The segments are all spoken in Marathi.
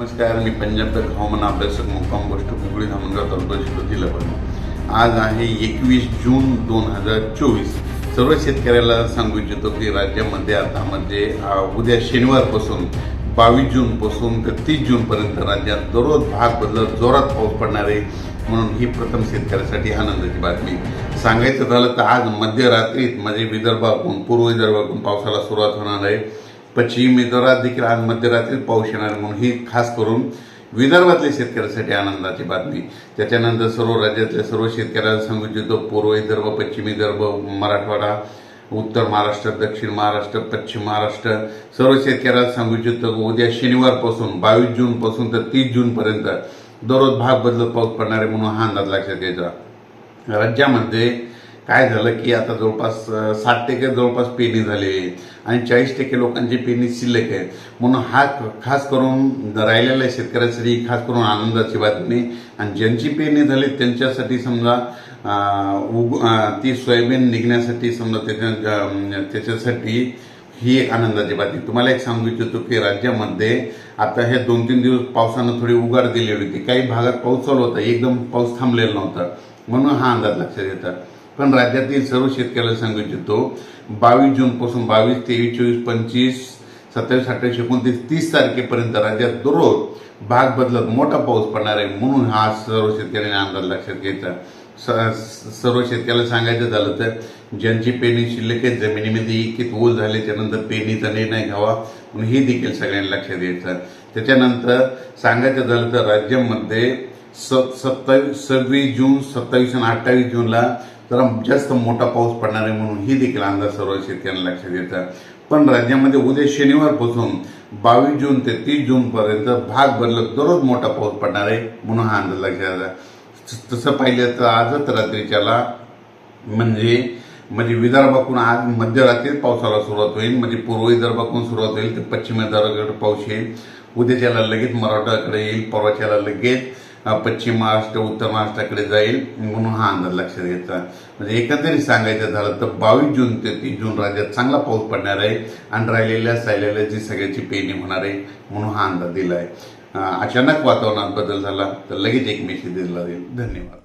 नमस्कार मी पंजाब हवामान अभ्यासक मुक्काम गोष्ट कुकडी धामणगाव तालुका शिरो जिल्हा पण आज आहे एकवीस जून दोन हजार चोवीस. सर्व शेतकऱ्याला सांगू इच्छितो की राज्यामध्ये आता म्हणजे उद्या शनिवारपासून बावीस जूनपासून ते तीस जूनपर्यंत राज्यात दररोज भाग बदलत जोरात पाऊस पडणार आहे. म्हणून ही प्रथम शेतकऱ्यासाठी आनंदाची बातमी. सांगायचं झालं तर आज मध्यरात्रीत म्हणजे विदर्भातून पूर्व विदर्भातून पावसाला सुरुवात होणार आहे. पश्चिम मिझोरात देखील आज मध्यरात्री पाऊस येणार म्हणून ही खास करून विदर्भातल्या शेतकऱ्यासाठी आनंदाची बातमी. त्याच्यानंतर सर्व राज्यातल्या सर्व शेतकऱ्याला सांगू इच्छितो पूर्व विदर्भ पश्चिम विदर्भ मराठवाडा उत्तर महाराष्ट्र दक्षिण महाराष्ट्र पश्चिम महाराष्ट्र सर्व शेतकऱ्याला सांगू इच्छितो उद्या शनिवारपासून बावीस जूनपासून तर तीस जूनपर्यंत दररोज भाग बदलत पाऊस पडणार आहे म्हणून हा अंदाज लक्षात घ्यायचा. राज्यामध्ये काय झालं की आता जवळपास साठ टक्के जवळपास पेरणी झाली आहे आणि चाळीस टक्के लोकांची पेरणी शिल्लक आहे. म्हणून हा खास करून राहिलेल्या शेतकऱ्यांसाठी ही खास करून आनंदाची बातमी आणि ज्यांची पेरणी झाली त्यांच्यासाठी समजा उग ती सोयाबीन निघण्यासाठी समजा त्याच्या त्याच्यासाठी ही एक आनंदाची बातमी. तुम्हाला एक सांगू इच्छितो की राज्यामध्ये आता हे दोन तीन दिवस पावसानं थोडी उघाड दिलेली होती. काही भागात पाऊस चालू होता. एकदम पाऊस थांबलेला नव्हता. म्हणून हा अंदाज लक्षात येतात पण राज्यातील सर्व शेतकऱ्याला सांगू इच्छितो बावीस जूनपासून बावीस तेवीस चोवीस पंचवीस सत्तावीस अठ्ठावीस एकोणतीस तीस तारखेपर्यंत राज्यात दररोज भाग बदलत मोठा पाऊस पडणार आहे म्हणून हा सर्व शेतकऱ्यांनी अंदाज लक्षात घ्यायचा. स- सर्व शेतकऱ्याला सांगायचं झालं तर ज्यांची पेरणी शिल्लक आहे जमिनीमध्ये इतके ओल झाले त्यानंतर पेरणीचा निर्णय घ्यावा म्हणून हे देखील सगळ्यांनी लक्षात घ्यायचं. त्याच्यानंतर सांगायचं झालं तर राज्यामध्ये स सत्तावीस सव्वीस जून सत्तावीस आणि अठ्ठावीस जूनला जरा जास्त मोठा पाऊस पडणार आहे म्हणून ही देखील अंदाज सर्व शेतकऱ्यांना लक्षात येतं. पण राज्यामध्ये उद्या शनिवारपासून बावीस जून ते तीस जूनपर्यंत भाग बदलत दररोज मोठा पाऊस पडणार आहे म्हणून हा अंदाज लक्षात येतात तसं पाहिलं तर आजच रात्रीच्याला म्हणजे म्हणजे विदर्भाकडून आज मध्यरात्रीत पावसाला सुरुवात होईल म्हणजे पूर्व विदर्भाकडून सुरुवात होईल तर पश्चिम विदर्भाकडे पाऊस येईल. उद्याच्याला लगेच मराठवाड्याकडे येईल परवाच्याला लगेच पश्चिम महाराष्ट्र उत्तर महाराष्ट्राकडे जाईल म्हणून हा अंदाज लक्षात घ्यायचा म्हणजे एकंदरीत सांगायचं झालं तर बावीस जून ते तीस जून राज्यात चांगला पाऊस पडणार आहे आणि राहिलेल्या सायलेल्या जी सगळ्याची पेनी होणार आहे म्हणून हा अंदाज दिला आहे अचानक वातावरणात बदल झाला तर लगेच एक मेसेज दिला जाईल. धन्यवाद.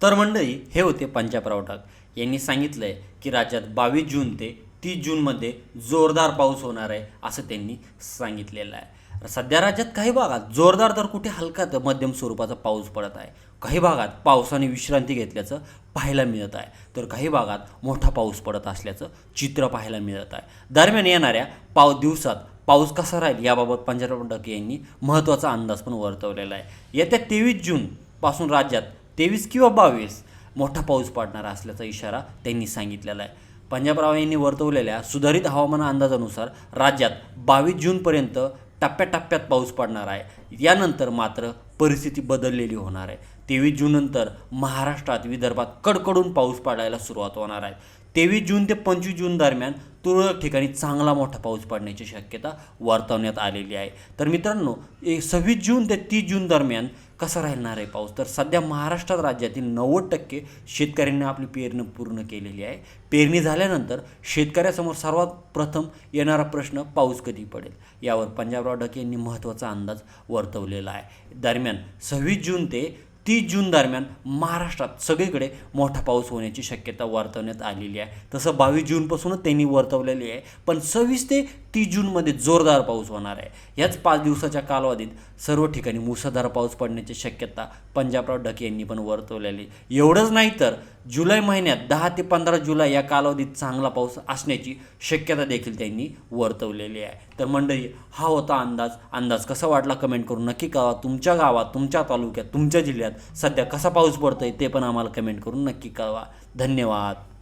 तर मंडळी हे होते पंजाबराव ठाक यांनी सांगितलंय की राज्यात बावीस जून ते तीस जूनमध्ये जोरदार पाऊस होणार आहे असं त्यांनी सांगितलेलं आहे. सध्या राज्यात काही भागात जोरदार तर कुठे हलका तर मध्यम स्वरूपाचा पाऊस पडत आहे. काही भागात पावसाने विश्रांती घेतल्याचं पाहायला मिळत आहे. तर काही भागात मोठा पाऊस पडत असल्याचं चित्र पाहायला मिळत आहे. दरम्यान येणाऱ्या पाव दिवसात पाऊस कसा राहील याबाबत पंजाबराव डके यांनी महत्त्वाचा अंदाज पण वर्तवलेला आहे. येत्या तेवीस जूनपासून राज्यात तेवीस किंवा बावीस मोठा पाऊस पडणार असल्याचा इशारा त्यांनी सांगितलेला आहे. पंजाबराव यांनी वर्तवलेल्या सुधारित हवामान अंदाजानुसार राज्यात बावीस जूनपर्यंत टप्प्याटप्प्यात पाऊस पडणार आहे. यानंतर मात्र परिस्थिती बदललेली होणार आहे. तेवीस जूननंतर महाराष्ट्रात विदर्भात कडकडून पाऊस पडायला सुरुवात होणार आहे. तेवीस जून ते पंचवीस जून दरम्यान तुरळक ठिकाणी चांगला मोठा पाऊस पडण्याची शक्यता वर्तवण्यात आलेली आहे. तर मित्रांनो सव्वीस जून ते तीस जून दरम्यान कसा राहणार आहे पाऊस? तर सध्या महाराष्ट्रात राज्यातील नव्वद टक्के शेतकऱ्यांनी आपली पेरणी पूर्ण केलेली आहे. पेरणी झाल्यानंतर शेतकऱ्यासमोर सर्वात प्रथम येणारा प्रश्न पाऊस कधी पडेल? यावर पंजाबराव ढके यांनी महत्त्वाचा अंदाज वर्तवलेला आहे. दरम्यान सव्वीस जून ते तीस जून दरम्यान महाराष्ट्रात सगळीकडे मोठा पाऊस होण्याची शक्यता वर्तवण्यात आलेली आहे. तसं बावीस जूनपासूनच त्यांनी वर्तवलेली आहे पण सव्वीस ते तीस जूनमध्ये जोरदार पाऊस होणार आहे. याच पाच दिवसाच्या कालावधीत सर्व ठिकाणी मुसळधार पाऊस पडण्याची शक्यता पंजाबराव ढके यांनी पण वर्तवलेली एवढंच नाही तर जुलै महिन्यात दहा ते पंधरा जुलै या कालावधीत चांगला पाऊस असण्याची शक्यता देखील त्यांनी वर्तवलेली आहे. तर मंडळी हा होता अंदाज. अंदाज कसा वाटला कमेंट करून नक्की कळवा. तुमच्या गावात तुमच्या तालुक्यात तुमच्या जिल्ह्यात सध्या कसा पाऊस पडतोय ते पण आम्हाला कमेंट करून नक्की कळवा. धन्यवाद.